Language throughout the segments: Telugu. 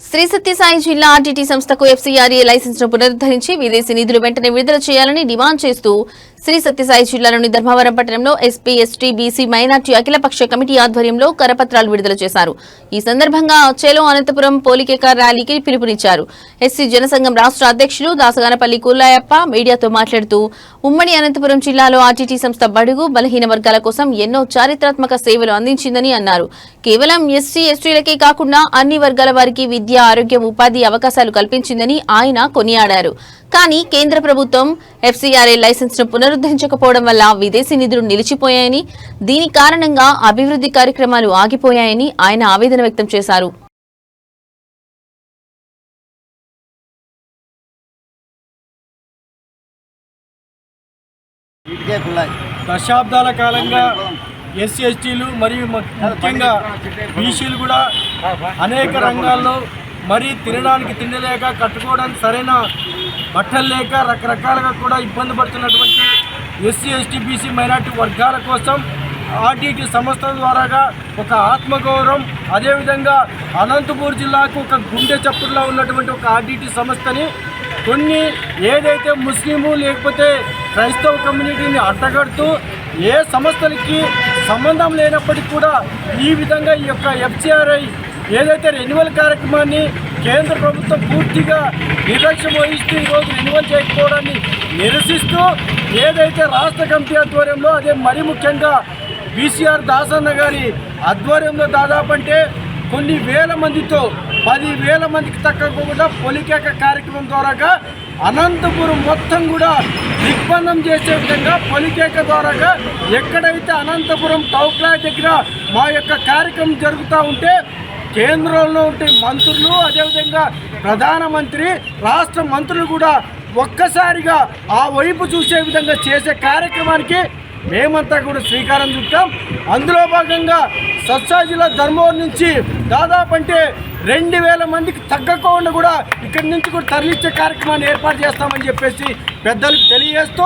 శ్రీ సత్యసాయి జిల్లా ఆర్టీటీ సంస్థకు ఎఫ్సీఆర్ఏ లైసెన్స్ను పునరుద్ధరించి విదేశీ నిధులు వెంటనే విడుదల చేయాలని డిమాండ్ చేస్తూ శ్రీ సత్యసాయి జిల్లాలోని ధర్మవరం పట్టణంలో ఎస్పీ ఎస్టీ బీసీ మైనార్టీ అఖిలపక్ష కమిటీ ఆధ్వర్యంలో కరపత్రాలు విడుదల చేశారు. ఈ సందర్భంగా చేలో అనంతపురం పోలికేక ర్యాలీకి పిలుపునిచ్చారు. ఎస్సీ జనసంఘం రాష్ట్ర అధ్యక్షులు దాసగానపల్లి కుల్లాయప్ప మీడియాతో మాట్లాడుతూ ఉమ్మడి అనంతపురం జిల్లాలో ఆర్టీటీ సంస్థ బడుగు బలహీన వర్గాల కోసం ఎన్నో చారిత్రాత్మక సేవలు అందించిందని అన్నారు. కేవలం ఎస్సీ ఎస్టీలకే కాకుండా అన్ని వర్గాల వారికి విద్య ఆరోగ్యం ఉపాధి అవకాశాలు కల్పించిందని ఆయన కొనియాడారు. కానీ కేంద్ర ప్రభుత్వం ఎఫ్సీఆర్ఏ లైసెన్స్ను పునరుద్ధరించకపోవడం వల్ల విదేశీ నిధులు నిలిచిపోయాయని దీని కారణంగా అభివృద్ధి కార్యక్రమాలు ఆగిపోయాయని ఆయన ఆవేదన వ్యక్తం చేశారు. దశాబ్దాల కాలంగా ఎస్సీ ఎస్టీలు మరియు ముఖ్యంగా బీసీలు కూడా అనేక రంగాల్లో మరీ తినడానికి తిండి లేక కట్టుకోవడానికి సరైన బట్టలు లేక రకరకాలుగా కూడా ఇబ్బంది పడుతున్నటువంటి ఎస్సీ ఎస్టీ బీసీ మైనార్టీ వర్గాల కోసం ఆర్టీటీ సంస్థ ద్వారాగా ఒక ఆత్మగౌరవం అదేవిధంగా అనంతపూర్ జిల్లాకు ఒక గుండె చప్పుడులా ఉన్నటువంటి ఒక ఆర్టీటీ సంస్థని కొన్ని ఏదైతే ముస్లిము లేకపోతే క్రైస్తవ కమ్యూనిటీని అడ్డగడుతూ ఏ సంస్థలకి సంబంధం లేనప్పటికీ కూడా ఈ విధంగా ఈ యొక్క ఎఫ్సిఆర్ఐ ఏదైతే రెన్యువల్ కార్యక్రమాన్ని కేంద్ర ప్రభుత్వం పూర్తిగా నిర్లక్ష్యం వహిస్తూ ఈరోజు రెన్యువల్ చేయకపోవడాన్ని నిరసిస్తూ ఏదైతే రాష్ట్ర కమిటీ ఆధ్వర్యంలో అదే మరీ ముఖ్యంగా బీసీఆర్ దాసన్న గారి ఆధ్వర్యంలో దాదాపు అంటే కొన్ని వేల మందితో పది వేల మందికి కూడా పొలికేక కార్యక్రమం ద్వారాగా అనంతపురం మొత్తం కూడా దిగ్బంధం చేసే విధంగా పొలికేక ద్వారాగా ఎక్కడైతే అనంతపురం టౌక్లా దగ్గర మా యొక్క కార్యక్రమం జరుగుతూ ఉంటే కేంద్రంలో ఉంటే మంత్రులు అదేవిధంగా ప్రధానమంత్రి రాష్ట్ర మంత్రులు కూడా ఒక్కసారిగా ఆ వైపు చూసే విధంగా చేసే కార్యక్రమానికి మేమంతా కూడా శ్రీకారం చుట్టాం. అందులో భాగంగా సత్సా జిల్లా ధర్మవరం నుంచి దాదాపు అంటే రెండు వేల మందికి తగ్గకుండా కూడా ఇక్కడి నుంచి కూడా తరలించే కార్యక్రమాన్ని ఏర్పాటు చేస్తామని చెప్పేసి పెద్దలకు తెలియజేస్తూ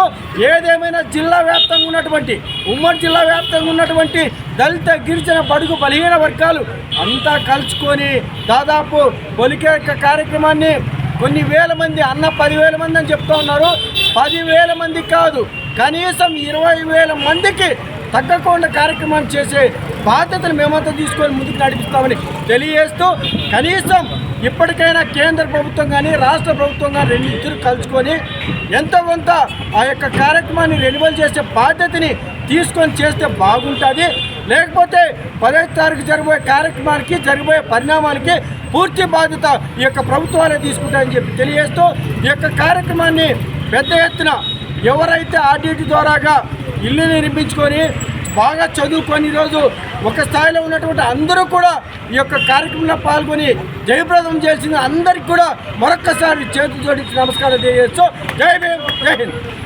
ఏదేమైనా జిల్లా వ్యాప్తంగా ఉన్నటువంటి ఉమ్మడి జిల్లా వ్యాప్తంగా ఉన్నటువంటి దళిత గిరిజన బడుగు బలహీన వర్గాలు అంతా కలుసుకొని దాదాపు పొలికే కార్యక్రమాన్ని కొన్ని వేల మంది అన్న పదివేల మంది అని చెప్తా ఉన్నారు. పదివేల మంది కాదు కనీసం ఇరవై వేల మందికి తగ్గకుండా కార్యక్రమం చేసే బాధ్యతను మేమంతా తీసుకొని ముందుకు నడిపిస్తామని తెలియజేస్తూ కనీసం ఇప్పటికైనా కేంద్ర ప్రభుత్వం కానీ రాష్ట్ర ప్రభుత్వం కానీ రెండింటిని కలుసుకొని ఎంతో కొంత ఆ యొక్క కార్యక్రమాన్ని రెన్యువల్ చేసే బాధ్యతని తీసుకొని చేస్తే బాగుంటుంది. లేకపోతే పదహైదు తారీఖు జరగబోయే కార్యక్రమానికి జరగబోయే పరిణామాలకి పూర్తి బాధ్యత ఈ యొక్క ప్రభుత్వాలే తీసుకుంటాయని చెప్పి తెలియజేస్తూ ఈ యొక్క కార్యక్రమాన్ని పెద్ద ఎత్తున ఎవరైతే ఆర్డీటీ ద్వారాగా ఇల్లు నిర్మించుకొని బాగా చదువుకొని ఈరోజు ఒక స్థాయిలో ఉన్నటువంటి అందరూ కూడా ఈ యొక్క కార్యక్రమంలో పాల్గొని జయప్రదం చేసిన అందరికి కూడా మరొక్కసారి చేతులు జోడించి నమస్కారం తెలియజేస్తూ జై భీమ్ జై హింద్.